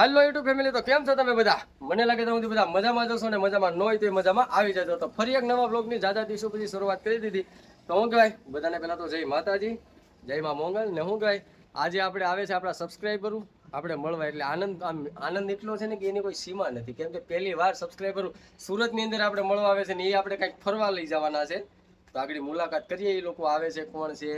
હાલો YouTube family, તો કેમ છો તમે બધા? મને લાગે તમે બધા મજામાં જશો ને મજામાં ન હોય તો મજામાં આવી જજો. તો ફરી એક નવા બ્લોગની જાજા દિવસો પછી શરૂઆત કરી દીધી. તો હું કહેવાય, બધાને પહેલાં તો જય માતાજી, જય મા મોંગલ ને હું કહેવાય, આજે આપણે આવે છે આપણા સબસ્ક્રાઈબરો આપણે મળવા એટલે આનંદ, આમ આનંદ એટલો છે ને કે એની કોઈ સીમા નથી. કેમ કે પહેલી વાર સબસ્ક્રાઈબરો સુરતની અંદર આપણે મળવા આવે છે ને એ આપણે કંઈક ફરવા લઈ જવાના છે. તો આગળ મુલાકાત કરીએ, એ લોકો આવે છે, કોણ છે,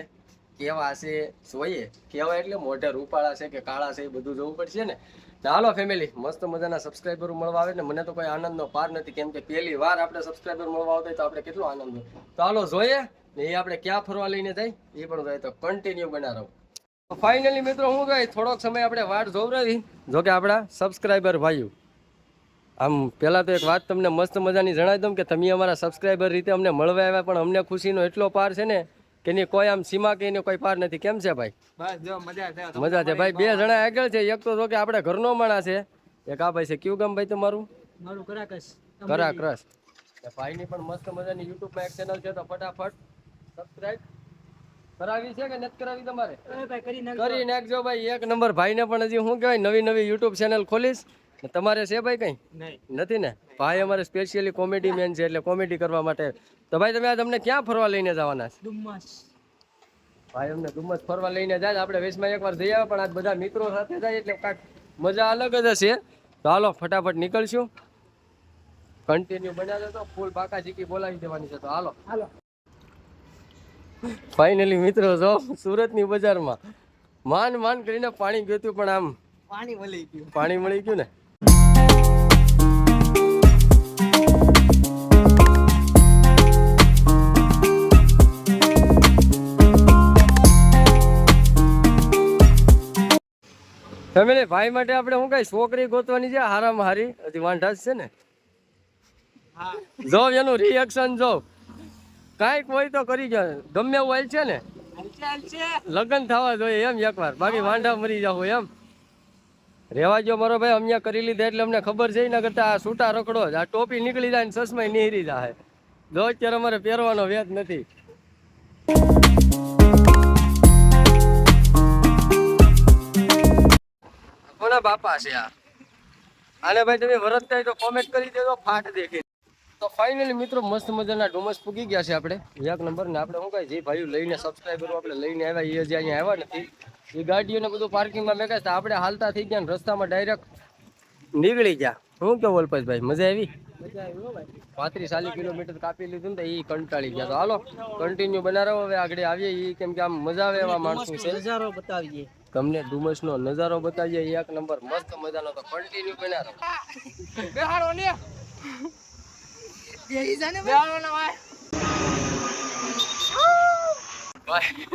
કેવા છે, જોઈએ. કેવા એટલે મોઢે રૂપાળા છે કે કાળા છે, એ બધું જોવું પડશે ને. હાલો ફેમિલી મસ્ત મજાના સબસ્ક્રાઈબરો મળવા આવે ને મને તો કોઈ આનંદનો પાર નથી, કેમ કે પહેલી વાર આપણે સબસ્ક્રાઈબર મળવા આવતા તો આપણે કેટલો આનંદ હોય. તો હાલો જોઈએ ને એ આપણે ક્યાં ફરવા લઈને જાય, એ પણ જાય તો કન્ટિન્યુ બના રહો. ફાઇનલી મિત્રો હું કહે થોડોક સમય આપણે વાટ જોવરાવી જો કે આપણા સબસ્ક્રાઈબર ભાઈઓ. આમ પહેલાં તો એક વાત તમને મસ્ત મજાની જણાવી દઉં કે તમે અમારા સબસ્ક્રાઈબર રીતે અમને મળવા આવ્યા, પણ અમને ખુશીનો એટલો પાર છે ને કે એની કોઈ આમ સીમા કે કોઈ પાર નથી. કેમ છે ભાઈ? મજા છે. ભાઈ બે જણા આગળ છે. એક તો જો કે આપણે ઘરનો માણસ છે. એક આ ભાઈ છે. કયું ગામ ભાઈ તમારું? મારું કરાકસ. ની પણ મસ્ત મજાની યુટ્યુબમાં એક ચેનલ છે તો ફટાફટ સબસ્ક્રાઇબ કરાવી છે કે નથી કરાવી તમારે? કરી નાખ નાખજો ભાઈ. એક નંબર ભાઈને પણ હજી હું કહેવાય? નવી નવી યુટ્યુબ ચેનલ ખોલીશ. ને તમારે છે ભાઈ કંઈ? નથી ને? ભાઈ અમારે સ્પેશિયલી કોમેડી મેન છે એટલે કોમેડી કરવા માટે. તો ભાઈ તમે તમને ક્યાં ફરવા લઈને જવાના છે? ભાઈ અમને ડુમ્મસ ફરવા લઈને જાય. આપણે વેશમાં એકવાર જઈ આવે પણ આજ બધા મિત્રો સાથે જાય એટલે કાંઈક મજા અલગ જ હશે. તો હાલો ફટાફટ નીકળશું. કન્ટિન્યુ બનાવે તો ફૂલ પાકા ચીકી બોલાવી દેવાની છે તો. હાલો. હાલો. ફાઇનલી મિત્રો જો સુરતની બજારમાં માન માન કરીને પાણી ગયું પણ આમ પાણી મળી ગયું. પાણી મળી ગયું ને? ફેમિલી ભાઈ માટે આપણે શું કઈ છોકરી ગોતવાની છે? હારામાં હારી. હજી વાંઢા છે ને. જો એનું રિએક્શન જો. કાંઈક હોય તો કરી જાય ગમે એવું હાલ છે ને? લગ્ન થવા જોઈએ એમ એકવાર. બાકી વાંઢા મરી જાવ એમ. રેવા જો મારો ભાઈ અમને કરી લીધા એટલે અમને ખબર છે. એના કરતા આ છૂટા રખડો જ આ ટોપી નીકળી જાય ને ચશ્મા નીહરી જાય. જો અત્યારે અમારે પહેરવાનો વેત નથી. કોના બાપા છે આ. આને ભાઈ તમે વરત થાય તો કોમેન્ટ કરી દેજો ફાટ દેખી તો ફાઇનલી મિત્રો મસ્ત મજાના ડુમસ પૂગી ગયા છે આપણે. એક નંબર ને આપણે શું કહે જે ભાઈઓ લઈને સબસ્ક્રાઈબરો આપણે લઈને આવ્યા એ જે અહીંયા આવ્યા નથી. એ ગાડીઓને બધું પાર્કિંગમાં મેં તો આપણે હાલતા થઈ ગયા ને રસ્તામાં ડાયરેક્ટ નીકળી ગયા. શું કેવું અલ્પેશભાઈ મજા આવી? મજા આવી હો ભાઈ. પાંત્રીસ ચાલીસ કિલોમીટર કાપી લીધું ને તો એ કંટાળી ગયા. તો હાલો કન્ટિન્યુ બનાવો હવે આગળ આવીએ. એ કેમ કે આમ મજા આવે એવા માણસો છે. નજારો બતાવીએ. તમને ડુમસનો નજારો બતાવીએ. એક નંબર મસ્ત મજાનો તો કન્ટિન્યુ બનાવો બેહાડો ને. બેહાડો ના ભાઈ. ભાઈ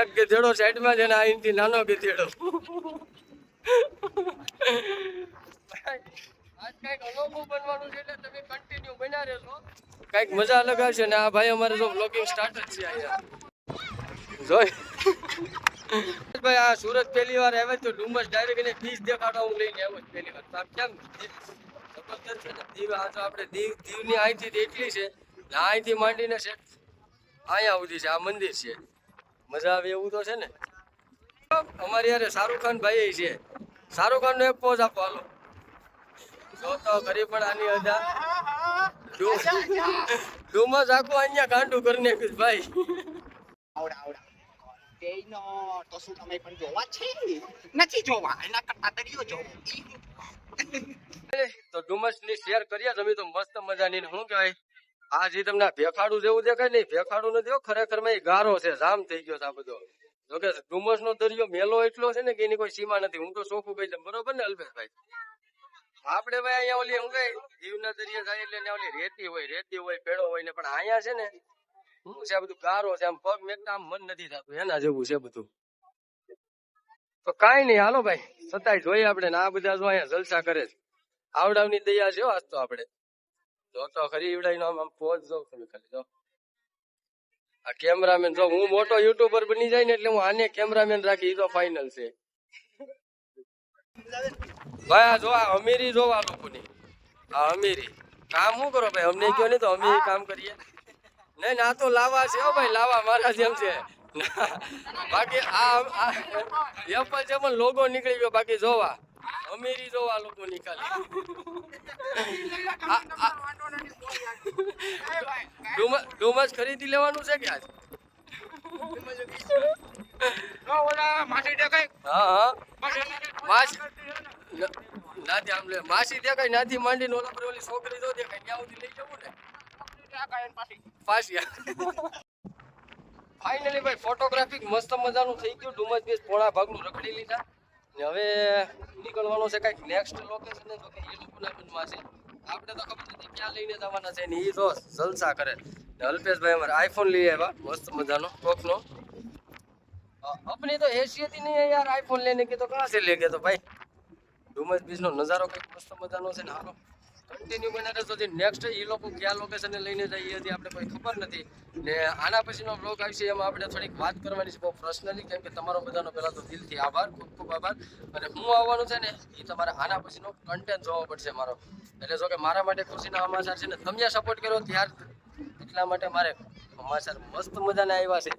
એક ગધેડો સાઈડમાં છે ને આ અહીંથી નાનો ગધેડો. આજ કંઈક અનોખું બનવાનું છે એટલે તમે કન્ટિન્યુ બન્યા રહેશો. કંઈક મજા અલગ આવશે ને આ ભાઈ અમારે જો બ્લોગિંગ સ્ટાર્ટ જ છે અહીંયા. જોઈ. ભાઈ આ સુરત પહેલી વાર આવે તો ડુમસ ડાયરેક્ટ એને ફીસ દેખાડવા હું લઈને આવ્યો પહેલી વાર. આમ કેમ? જબરદસ્ત છે ને દીવ આ તો આપણે દીવ દીવની અહીંથી એટલી છે ને અહીંથી માંડીને છે અહીંયા સુધી છે આ મંદિર છે. મજા આવે એવું તો છે ને? અમારી યારે શાહરુખ ખાન ભાઈ છે. શાહરુખ ખાન નો એક પોઝ આપો હાલો. જો તો પણ આની અદા. ડુમસ આખું અહીંયા ગાંડું કરી નાખ્યું ભાઈ. આવડા આવડા. તેનો તો શું તમે પણ જોવા છે? નથી જોવા, એના કરતા દરિયો જો તો ડુમસની શેર કરીએ તમે તો મસ્ત મજાની ને શું કહેવાય? આ જે તમને ભેખાડું જેવું દેખાય ને ભેખાડું નથી ખરેખરમાં ગારો છે, જામ થઈ ગયો છે આ બધો. જોકે ડુમસ નો દરિયો મેલો એટલો છે ને કે એની કોઈ સીમા નથી. હું તો ચોખ્ખું કહી દઉં બરોબર ને અલ્પેશભાઈ આપડે ભાઈ અહીંયા ઓલી હું કઈ દીવના દરિયા જાય એટલે ઓલી રેતી હોય રેતી હોય, પેડો હોય ને, પણ અહીંયા છે ને શું છે બધું ગારો છે આમ પગ મેં આમ મન નથી થતું એના જેવું છે બધું. તો કઈ નઈ હાલો ભાઈ છતાંય જોઈએ આપણે ને આ બધા જો અહીંયા જલસા કરે છે. આવડાવની દયા છે આજ તો આપણે. જો તો ખરી ઈવડાઈ નો આમ પોચ જો તમે ખાલી જો. આ કેમેરામેન જો હું મોટો યુટ્યુબર બની જાય ને એટલે હું આને કેમેરામેન રાખી ઈ તો ફાઇનલ છે. ભાઈ આ જો આ અમીરી જોવા લોકોની. આ અમીરી. કામ શું કરો ભાઈ? અમને કયો ને તો અમે કામ કરીએ. નહીં ના તો લાવા છે ભાઈ, લાવા મારા જેમ છે. બાકી આ એપલ પણ લોગો નીકળી ગયો, બાકી જોવા. અમીરી જોવા લોકો નીકળી. ડુમસ ખરીદી લેવાનું છે કે આજ? માસી દેખાય, નાથી માંડીને ઓલા પર ઓલી છોકરી જો દેખાય, ત્યાં સુધી લઈ જવું ને? ફાઇનલી ભાઈ ફોટોગ્રાફી મસ્ત મજાનું થઈ ગયું ડુમસ બીચ પોણા ભાગનું રખડી લીધા ને હવે નીકળવાનું છે કાંઈક નેક્સ્ટ લોકેશન તો કે એ લોકોના મનમાં છે આપણે તો ખબર નથી ક્યાં લઈને જવાના છે ને એ જો જલસા કરે ને અલ્પેશભાઈ અમારે આઈફોન લઈ આવ્યા મસ્ત મજાનો કોકનો अपनी तो हैसियत ही नहीं है यार आईफोन लेने की तो कहाँ से लेके तो भाई ડુમસ બીચ નો નજારો કંઈક મસ્ત મજાનો છે ને હાલો કન્ટિન્યુ બને જે નેક્સ્ટ એ લોકો કયા લોકેશને લઈને જઈએ હતી આપણે કોઈ ખબર નથી. ને આના પછીનો બ્લોગ આવશે એમાં આપણે થોડીક વાત કરવાની છે બહુ પર્સનલી કેમ કે તમારો બધાનો પહેલાં તો દિલથી આભાર, ખૂબ ખૂબ આભાર. અને હું આવવાનું છે ને, એ તમારે આના પછીનો કન્ટેન્ટ જોવો પડશે મારો. એટલે જો કે મારા માટે ખુશીના સમાચાર છે ને, તમે સપોર્ટ કર્યો ત્યાર એટલા માટે મારે સમાચાર મસ્ત મજાના આવ્યા છે.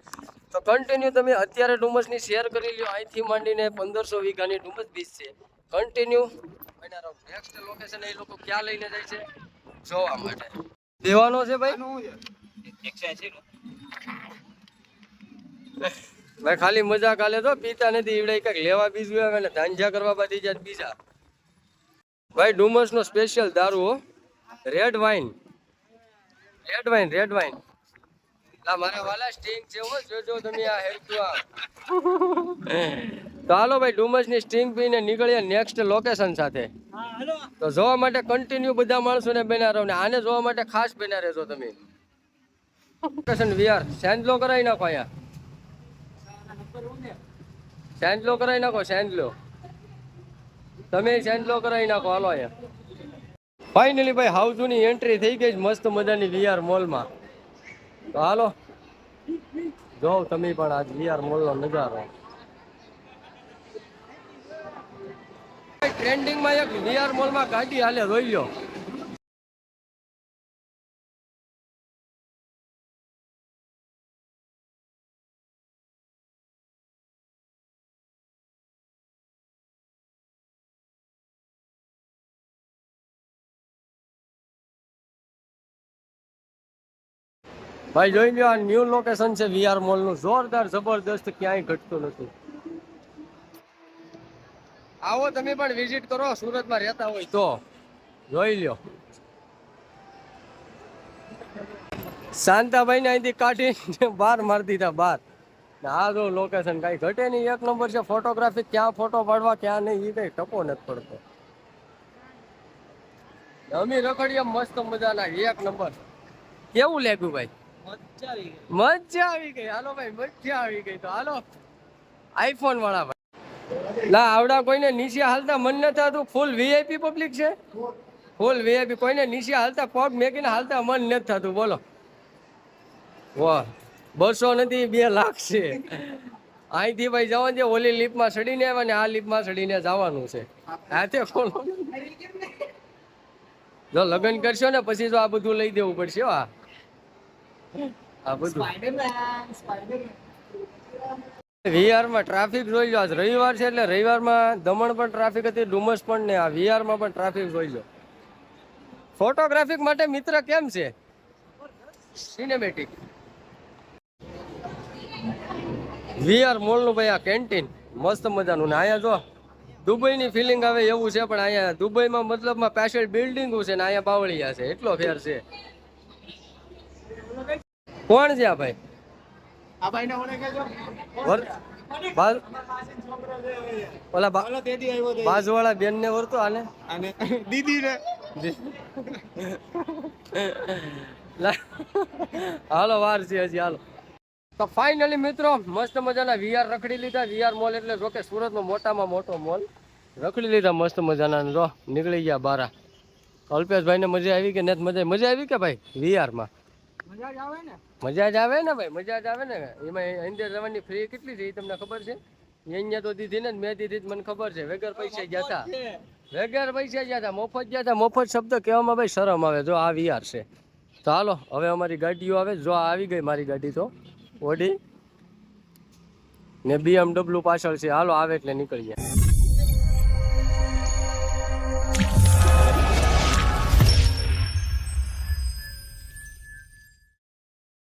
તો કન્ટિન્યુ તમે અત્યારે ડુમસની શેર કરી લ્યો. અહીંથી માંડીને પંદરસો વીઘાની ડુમસ બીચ છે. કન્ટિન્યુ બન્યા રહો. નેક્સ્ટ લોકેશન એ લોકો ક્યાં લઈને જાય છે? જોવા માટે. દેવાનો છે ભાઈ? ભાઈ ખાલી મજા કાલે તો પીતા નથી ઈવડે કંઈક લેવા બીજું આવે ને ધાંજા કરવા બધી જાય બીજા. ભાઈ ડુમસ નો સ્પેશિયલ દારૂ હો. Red wine red wine red wine લા મારા વાલા સ્ટિંગ છે હો. જોજો તમે આ આ તો હાલો ભાઈ ડુમસની સ્ટિંગ પીને નીકળીએ નેક્સ્ટ લોકેશન સાથે. તો જોવા માટે કન્ટિન્યુ બધા માણસોને બેના રહો ને આને જોવા માટે ખાસ બેના રહેજો તમે. લોકેશન વીઆર સેન્ડલો કરાવી નાખો અહીંયા. સેન્ડલો કરાવી નાખો સેન્ડલો તમે સેન્ડલો કરાવી નાખો હાલો અહીંયા. ફાઇનલી ભાઈ હાઉસની એન્ટ્રી થઈ ગઈ મસ્ત મજાની વીઆર મોલમાં તો હાલો. જો તમે પણ આજ વીઆર મોલનો નજારો. ટ્રેન્ડિંગમાં એક વીઆર મોલમાં ગાડી હાલે જોઈ લો ભાઈ, જોઈ લો આ ન્યૂ લોકેશન છે વીઆર મોલનું જોરદાર, જબરદસ્ત, ક્યાંય ઘટતું નથી. આવો તમે પણ વિઝિટ કરો સુરતમાં રહેતા હોય. તો જોઈ લ્યો. શાંતાભાઈ ને અહીંથી કાઢી બહાર મારી દીધા બહાર. આ જો લોકેશન કઈ ઘટે નહીં. એક નંબર છે ફોટોગ્રાફી ક્યાં ફોટો પાડવા ક્યાં નહીં એ કઈ ટપો નથી પડતો. અમે રખડીએ મસ્ત મજાના એક નંબર. કેવું લાગ્યું ભાઈ? મજા આવી ગઈ. હાલો ભાઈ મજા આવી ગઈ તો હાલો. આઈફોન વાળા ના આવડા કોઈને નીચે હાલતા મન નથી થતું. ફૂલ વીઆઈપી પબ્લિક છે. ફૂલ વીઆઈપી કોઈને નીચે હાલતા પગ મેકીને હાલતા મન નથી થતું. બોલો. વાહ. બસો નથી, બે લાખ છે. અહીંથી ભાઈ જવાનું છે, ઓલી લીપમાં ચડીને આવ્યા ને આ લીપમાં ચડીને જવાનું છે. હાથે કોણ જો લગ્ન કરશો ને, પછી જો આ બધું લઈ દેવું પડશે, હો આ. આ બધું. વીઆરમાં ટ્રાફિક જોઈ લો. રવિવાર છે એટલે રવિવારમાં દમણ પણ ટ્રાફિક હતી, ડુમસ પણ ને આ વીઆરમાં પણ ટ્રાફિક જોઈ લો. ફોટોગ્રાફિક માટે મિત્ર કેમ છે? સિનેમેટિક વીઆર મોલનું ભાઈ આ કેન્ટીન મસ્ત મજાનું. ને અહીંયા જો, દુબઈની ફિલિંગ આવે એવું છે, પણ અહીંયા દુબઈમાં મતલબમાં પાછળ બિલ્ડિંગો છે ને અહીંયા બાવળિયા છે. એટલો ફેર છે. કોણ છે આ ભાઈ આ ભાઈને ઓળે કેજો વર- બાજ- ઓલા બાજુવાળા બેન ને વરતો આને. દીદી ને હાલો વાર છે હજી હાલો. તો ફાઇનલી મિત્રો મસ્ત મજાના વીઆર રખડી લીધા. વીઆર મોલ એટલે જો કે સુરતનો મોટામાં મોટો મોલ રખડી લીધા મસ્ત મજાના રો જો નીકળી ગયા બારા. અલ્પેશભાઈને મજા આવી કે નથી? મજા મજા આવી કે ભાઈ? વીઆરમાં મજા જ આવે ને? મજા જ આવે ને ભાઈ મજા જ આવે ને. એમાં અંદર જવાની ફ્રી કેટલી છે એ તમને ખબર છે? અહીંયા તો દીધી ને મેં દીધી મને ખબર છે. વગર પૈસા ગયા હતા. વગર પૈસે ગયા હતા મફત ગયા હતા. મફત શબ્દ કહેવામાં ભાઈ શરમ આવે જો આ વિહાર છે. તો હાલો હવે અમારી ગાડીઓ આવે જો આ આવી ગઈ મારી ગાડી તો. ઓડી. ને બીએમડબલ્યુ પાછળ છે. હાલો આવે એટલે નીકળીએ.